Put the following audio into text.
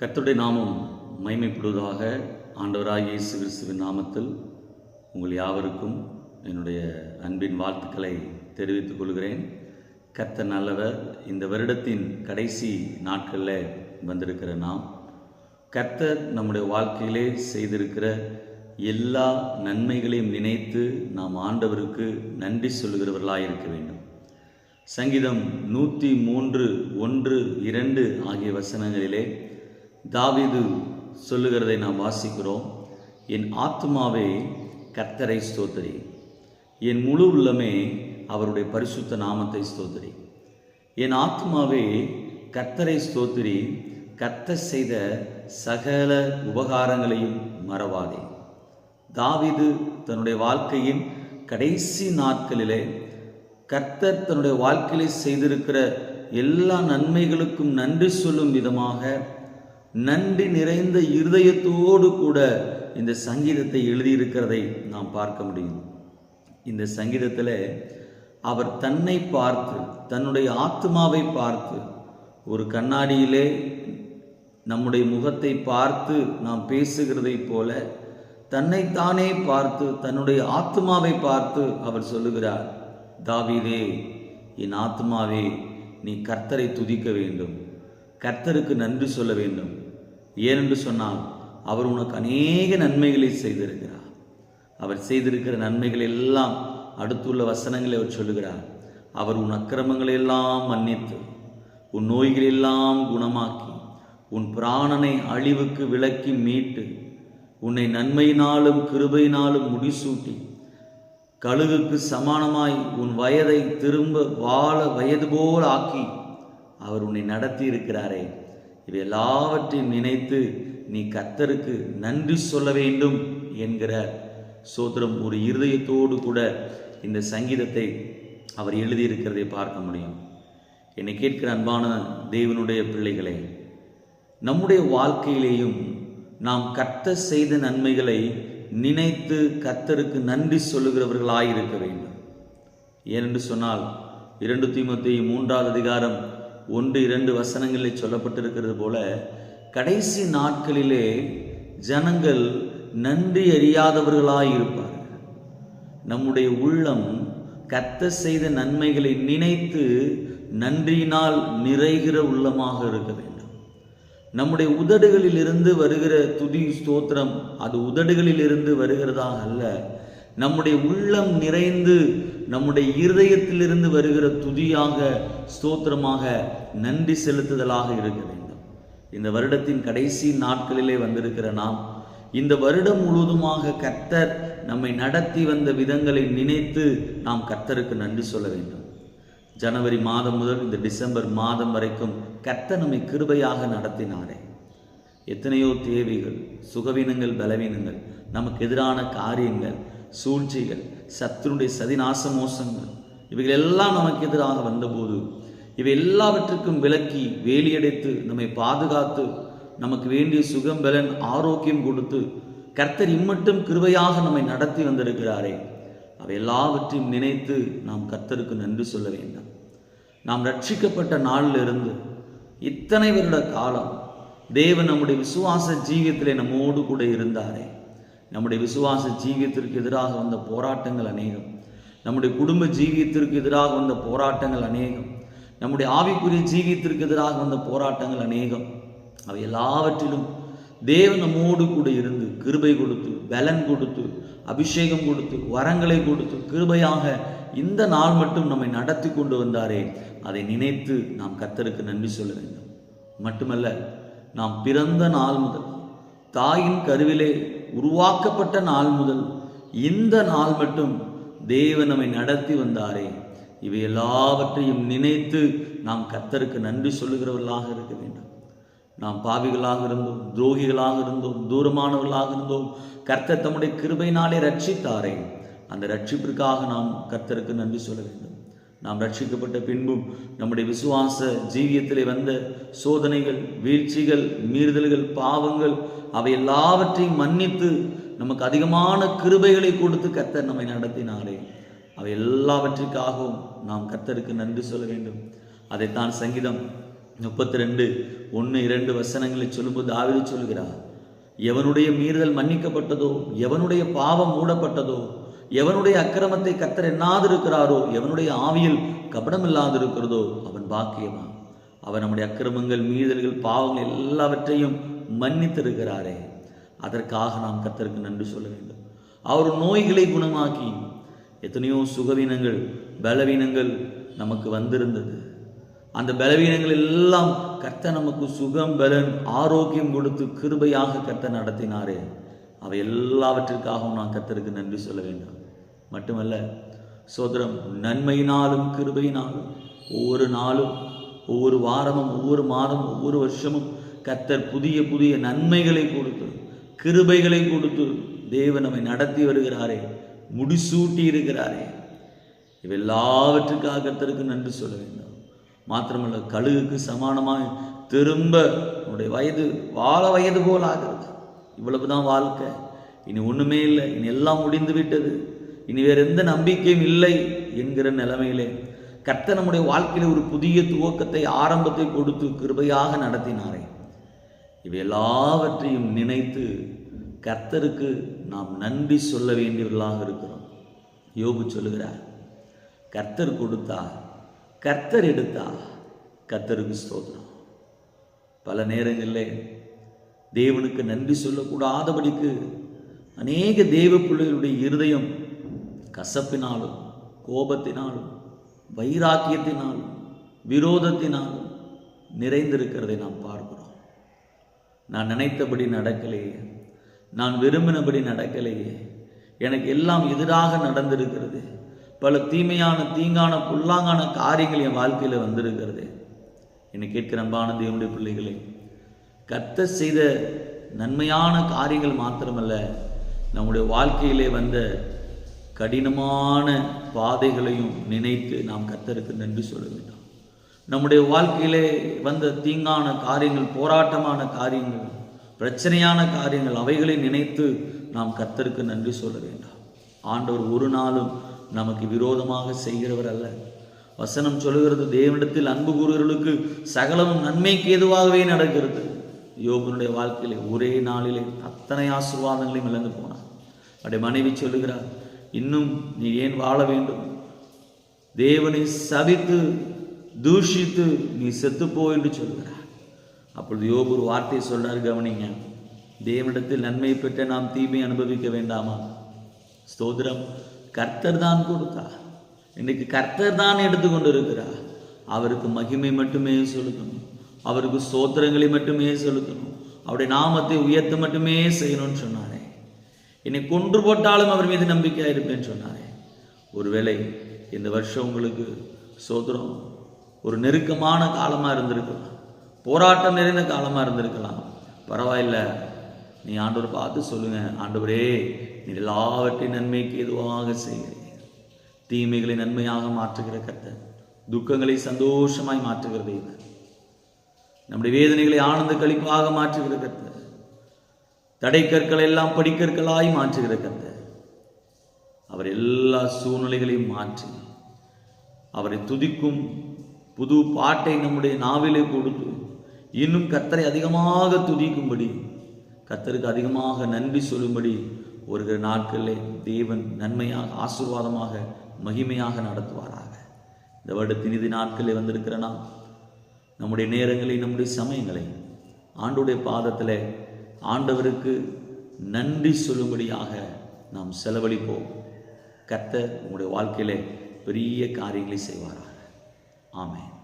கர்த்தருடைய நாமம் மைமைப்படுவதாக ஆண்டவராகிய இயேசு கிறிஸ்துவின் நாமத்தில் உங்கள் யாவருக்கும் என்னுடைய அன்பின் வாழ்த்துக்களை தெரிவித்துக் கொள்கிறேன். கர்த்தர் நல்லவர் இந்த வருடத்தின் கடைசி நாட்களில் வந்திருக்கிற நாம் கர்த்தர் நம்முடைய வாழ்க்கையிலே செய்திருக்கிற எல்லா நன்மைகளையும் நினைத்து நாம் ஆண்டவருக்கு நன்றி சொல்கிறவர்களாக இருக்க வேண்டும். சங்கீதம் நூற்றி மூன்று ஒன்று இரண்டு ஆகிய வசனங்களிலே தாவிது சொல்லுகிறதை நாம் வாசிக்கிறோம். என் ஆத்மாவே கர்த்தரை ஸ்தோத்திரி. என் முழு உள்ளமே அவருடைய பரிசுத்த நாமத்தை ஸ்தோத்திரி. என் ஆத்மாவே கர்த்தரை ஸ்தோத்திரி. கர்த்த செய்த சகல உபகாரங்களையும் மறவாதே. தாவிது தன்னுடைய வாழ்க்கையின் கடைசி நாட்களிலே கர்த்தர் தன்னுடைய வாழ்க்கையிலே செய்திருக்கிற எல்லா நன்மைகளுக்கும் நன்றி சொல்லும் விதமாக நன்றி நிறைந்த இருதயத்தோடு கூட இந்த சங்கீதத்தை எழுதியிருக்கிறதை நாம் பார்க்க முடியும். இந்த சங்கீதத்தில் அவர் தன்னை பார்த்து தன்னுடைய ஆத்மாவை பார்த்து ஒரு கண்ணாடியிலே நம்முடைய முகத்தை பார்த்து நாம் பேசுகிறதைப் போல தன்னைத்தானே பார்த்து தன்னுடைய ஆத்மாவை பார்த்து அவர் சொல்லுகிறார் தாவிதே என் ஆத்மாவே நீ கர்த்தரை துதிக்க வேண்டும். கர்த்தருக்கு நன்றி சொல்ல வேண்டும். ஏனென்று சொன்னால் அவர் உனக்கு அநேக நன்மைகளை செய்திருக்கிறார். அவர் செய்திருக்கிற நன்மைகள் எல்லாம் அடுத்துள்ள வசனங்களை அவர் சொல்லுகிறார். அவர் உன் அக்கிரமங்களை எல்லாம் மன்னித்து உன் நோய்களெல்லாம் குணமாக்கி உன் பிராணனை அழிவுக்கு விலக்கி மீட்டு உன்னை நன்மையினாலும் கிருபையினாலும் முடிசூட்டி கழுகுக்கு சமானமாய் உன் வயதை திரும்ப வாழ வயது போல் ஆக்கி அவர் உன்னை நடத்தி இருக்கிறாரே இவை எல்லாவற்றையும் நினைத்து நீ கத்தருக்கு நன்றி சொல்ல வேண்டும் என்கிற சோத்திரம் ஒரு இருதயத்தோடு கூட இந்த சங்கீதத்தை அவர் எழுதியிருக்கிறதை பார்க்க முடியும். என்னை கேட்கிற அன்பான தேவனுடைய பிள்ளைகளே நம்முடைய வாழ்க்கையிலேயும் நாம் கத்த செய்த நன்மைகளை நினைத்து கத்தருக்கு நன்றி சொல்லுகிறவர்களாயிருக்க வேண்டும். ஏனென்று சொன்னால் இரண்டு தீமத்தி மூன்றாவது அதிகாரம் ஒன்று இரண்டு வசனங்களில் சொல்லப்பட்டிருக்கிறது போல கடைசி நாட்களிலே ஜனங்கள் நன்றி அறியாதவர்களாய் இருப்பார் நம்முடைய உள்ளம் கத்த செய்த நன்மைகளை நினைத்து நன்றியினால் நிறைகிற உள்ளமாக இருக்க வேண்டும். நம்முடைய உதடுகளில் இருந்து வருகிற துதி ஸ்தோத்திரம் அது உதடுகளில் இருந்து வருகிறதாக அல்ல நம்முடைய உள்ளம் நிறைந்து நம்முடைய இருதயத்திலிருந்து வருகிற துதியாக ஸ்தோத்திரமாக நன்றி செலுத்துதலாக இருக்க வேண்டும். இந்த வருடத்தின் கடைசி நாட்களிலே வந்திருக்கிற நாம் இந்த வருடம் முழுவதுமாக கர்த்தர் நம்மை நடத்தி வந்த விதங்களை நினைத்து நாம் கர்த்தருக்கு நன்றி சொல்ல வேண்டும். ஜனவரி மாதம் முதல் இந்த டிசம்பர் மாதம் வரைக்கும் கர்த்தர் நம்மை கிருபையாக நடத்தினாரே. எத்தனையோ தேவைகள் சுகவீனங்கள் பலவீனங்கள் நமக்கு எதிரான காரியங்கள் சூழ்ச்சிகள் சத்துருடைய சதிநாச மோசங்கள் இவைகள் எல்லாம் நமக்கு எதிராக வந்தபோது இவை எல்லாவற்றுக்கும் விலக்கி வேலியடைத்து நம்மை பாதுகாத்து நமக்கு வேண்டிய சுகம் பலன் ஆரோக்கியம் கொடுத்து கர்த்தர் இம்மட்டும் கிருபையாக நம்மை நடத்தி வந்திருக்கிறாரே. அவை எல்லாவற்றையும் நினைத்து நாம் கர்த்தருக்கு நன்றி சொல்ல வேண்டாம். நாம் ரட்சிக்கப்பட்ட நாளிலிருந்து இத்தனை வருட காலம் தேவன் நம்முடைய விசுவாச ஜீவியத்திலே நம்மோடு கூட இருந்தாரே. நம்முடைய விசுவாச ஜீவியத்திற்கு எதிராக வந்த போராட்டங்கள் அநேகம். நம்முடைய குடும்ப ஜீவியத்திற்கு எதிராக வந்த போராட்டங்கள் அநேகம். நம்முடைய ஆவிக்குரிய ஜீவியத்திற்கு எதிராக வந்த போராட்டங்கள் அநேகம். அவை எல்லாவற்றிலும் தேவன் நம்மோடு கூட இருந்து கிருபை கொடுத்து பலன் கொடுத்து அபிஷேகம் கொடுத்து வரங்களை கொடுத்து கிருபையாக இந்த நாள் மட்டும் நம்மை நடத்தி கொண்டு வந்தாரே. அதை நினைத்து நாம் கத்தருக்கு நன்றி சொல்ல வேண்டும். மட்டுமல்ல நாம் பிறந்த நாள் முதல் தாயின் கருவிலே உருவாக்கப்பட்ட நாள் முதல் இந்த நாள் மட்டும் தேவன் நம்மை நடத்தி வந்தாரே. இவை எல்லாவற்றையும் நினைத்து நாம் கத்தருக்கு நன்றி சொல்லுகிறவர்களாக இருக்க வேண்டும். நாம் பாவிகளாக இருந்தோம் துரோகிகளாக இருந்தோம் தூரமானவர்களாக இருந்தோம். கர்த்தர் தம்முடைய கிருபையினாலே ரட்சித்தாரே. அந்த ரட்சிப்பிற்காக நாம் கர்த்தருக்கு நன்றி சொல்ல வேண்டும். நாம் ரட்சிக்கப்பட்ட பின்பும் நம்முடைய விசுவாச ஜீவியத்திலே வந்த சோதனைகள் வீழ்ச்சிகள் மீறுதல்கள் பாவங்கள் அவை எல்லாவற்றையும் மன்னித்து நமக்கு அதிகமான கிருபைகளை கொடுத்து கத்தர் நம்மை நடத்தினாரே. அவை எல்லாவற்றிற்காகவும் நாம் கர்த்தருக்கு நன்றி சொல்ல வேண்டும். அதைத்தான் சங்கீதம் முப்பத்தி ரெண்டு ஒன்று இரண்டு வசனங்களை சொல்லும்போது ஆவிரி சொல்கிறார் எவனுடைய மீறுதல் மன்னிக்கப்பட்டதோ எவனுடைய பாவம் மூடப்பட்டதோ எவனுடைய அக்கிரமத்தை கத்தர் எண்ணாதிருக்கிறாரோ எவனுடைய ஆவியில் கபடம் இல்லாதிருக்கிறதோ அவன் பாக்கியமா? அவன் நம்முடைய அக்கிரமங்கள் மீறல்கள் பாவங்கள் எல்லாவற்றையும் மன்னித்திருக்கிறாரே. அதற்காக நாம் கத்தருக்கு நன்றி சொல்ல வேண்டும். அவர் நோய்களை குணமாக்கி எத்தனையோ சுகவீனங்கள் பலவீனங்கள் நமக்கு வந்திருந்தது. அந்த பலவீனங்கள் எல்லாம் கர்த்த நமக்கு சுகம் பலன் ஆரோக்கியம் கொடுத்து கிருபையாக கர்த்த நடத்தினாரே. அவை எல்லாவற்றிற்காகவும் நான் கத்தருக்கு நன்றி சொல்ல வேண்டும். மட்டுமல்ல சோதரம் நன்மையினாலும் கிருபையினாலும் ஒவ்வொரு நாளும் ஒவ்வொரு வாரமும் ஒவ்வொரு மாதமும் ஒவ்வொரு வருஷமும் கத்தர் புதிய புதிய நன்மைகளை கொடுத்து கிருபைகளை கொடுத்து தேவன் நம்மை நடத்தி வருகிறாரே முடிசூட்டி இருக்கிறாரே. இவெல்லாவற்றுக்காக கத்தருக்கு நன்றி சொல்ல வேண்டும். மாத்திரமல்ல கழுகுக்கு சமானமாக திரும்ப உன்னுடைய வயது வாழ வயது போல் ஆகிறது இவ்வளவு தான் வாழ்க்கை. இனி ஒன்றுமே இல்லை. இனி எல்லாம் முடிந்து விட்டது. இனி வேறு எந்த நம்பிக்கையும் இல்லை என்கிற நிலைமையிலே. கர்த்தர் நம்முடைய வாழ்க்கையில ஒரு புதிய துவக்கத்தை ஆரம்பத்தை கொடுத்து கிருபையாக நடத்தினாரே. இவை எல்லாவற்றையும் நினைத்து கர்த்தருக்கு நாம் நன்றி சொல்ல வேண்டியவர்களாக இருக்கிறோம். யோபு சொல்லுகிறார் கர்த்தர் கொடுத்தா கர்த்தர் எடுத்தா கர்த்தருக்கு ஸ்தோத்திரம். பல நேரங்களில் தேவனுக்கு நன்றி சொல்லக்கூடாதபடிக்கு அநேக தேவ பிள்ளைகளுடைய இருதயம் கசப்பினாலும் கோபத்தினாலும் வைராக்கியத்தினாலும் விரோதத்தினாலும் நிறைந்திருக்கிறதை நாம் பார்க்கிறோம். நான் நினைத்தபடி நடக்கலையே. நான் விரும்பினபடி நடக்கலையே. எனக்கு எல்லாம் எதிராக நடந்திருக்கிறது. பல தீமையான தீங்கான புல்லாங்கான காரியங்கள் என் வாழ்க்கையில் வந்திருக்கிறது. என்னை கேட்கிற அன்பான தேவனுடைய பிள்ளைகளே கத்த செய்த நன்மையான காரியங்கள் மாத்திரமல்ல நம்முடைய வாழ்க்கையிலே வந்த கடினமான பாதைகளையும் நினைத்து நாம் கத்தருக்கு நன்றி சொல்ல வேண்டும் நம்முடைய வாழ்க்கையிலே வந்த தீங்கான காரியங்கள் போராட்டமான காரியங்கள் பிரச்சனையான காரியங்கள் அவைகளை நினைத்து நாம் கத்தருக்கு நன்றி சொல்ல வேண்டாம் ஆண்டவர் ஒரு நாளும் நமக்கு விரோதமாக செய்கிறவர் அல்ல. வசனம் சொல்கிறது தேவனிடத்தில் அன்பு கூறுகிறவர்களுக்கு சகலமும் நன்மைக்கு எதுவாகவே நடக்கிறது. யோகனுடைய வாழ்க்கையிலே ஒரே நாளிலே அத்தனை ஆசீர்வாதங்களையும் இழந்து போனார். அவருடைய மனைவி சொல்லுகிறார் இன்னும் நீ ஏன் வாழ வேண்டும்? தேவனை சவித்து தூஷித்து நீ செத்துப்போ என்று சொல்கிறார் அப்பொழுது யோபு ஒரு வார்த்தையை சொல்றார் கவனிங்க தேவனிடத்தில் நன்மை பெற்ற நாம் தீமை அனுபவிக்க வேண்டாமா? ஸ்தோத்திரம். கர்த்தர் தான் கொடுத்தார். இன்னைக்கு கர்த்தர் தான் எடுத்துக்கொண்டு இருக்கிறார் அவருக்கு மகிமை மட்டுமே சொல்லணும் அவருக்கு சோத்திரங்களை மட்டுமே செலுத்தணும். அவருடைய நாமத்தை உயர்த்த மட்டுமே செய்யணும்னு சொன்னாரே. என்னை கொன்று போட்டாலும் அவர் மீது நம்பிக்கையாக இருப்பேன்னு சொன்னாரே. ஒருவேளை இந்த வருஷம் உங்களுக்கு சோதரம் ஒரு நெருக்கமான காலமாக இருந்திருக்கலாம். போராட்டம் நிறைந்த காலமாக இருந்திருக்கலாம். பரவாயில்ல. நீ ஆண்டவர் பார்த்து சொல்லுங்க. ஆண்டவரே நீ எல்லாவற்றையும் நன்மைக்கு எதுவாக செய்கிறீர். தீமைகளை நன்மையாக மாற்றுகிற கர்த்தர் துக்கங்களை சந்தோஷமாய் மாற்றுகிறது இல்லை நம்முடைய வேதனைகளை ஆனந்த கழிப்பாக மாற்றுகிற கர்த்தர். தடை கற்களை எல்லாம் படிக்கற்களாய் மாற்றுகிற கர்த்தர். அவர் எல்லா சூழ்நிலைகளையும் மாற்றி அவரை துதிக்கும் புது பாட்டை நம்முடைய நாவிலே கொடுத்து இன்னும் கத்தரை அதிகமாக துதிக்கும்படி கத்தருக்கு அதிகமாக நன்றி சொல்லும்படி ஒரு நாட்களிலே தேவன் நன்மையாக ஆசீர்வாதமாக மகிமையாக நடத்துவாராக. இந்த வருடத்தின் இது நாட்களே வந்திருக்கிற நாம் நம்முடைய நேரங்களை நம்முடைய சமயங்களை ஆண்டுடைய பாதத்தில் ஆண்டவருக்கு நன்றி சொல்லும்படியாக நாம் செலவழிப்போம். கத்த உங்களுடைய வாழ்க்கையில் பெரிய காரியங்களை செய்வாராக. ஆமென்.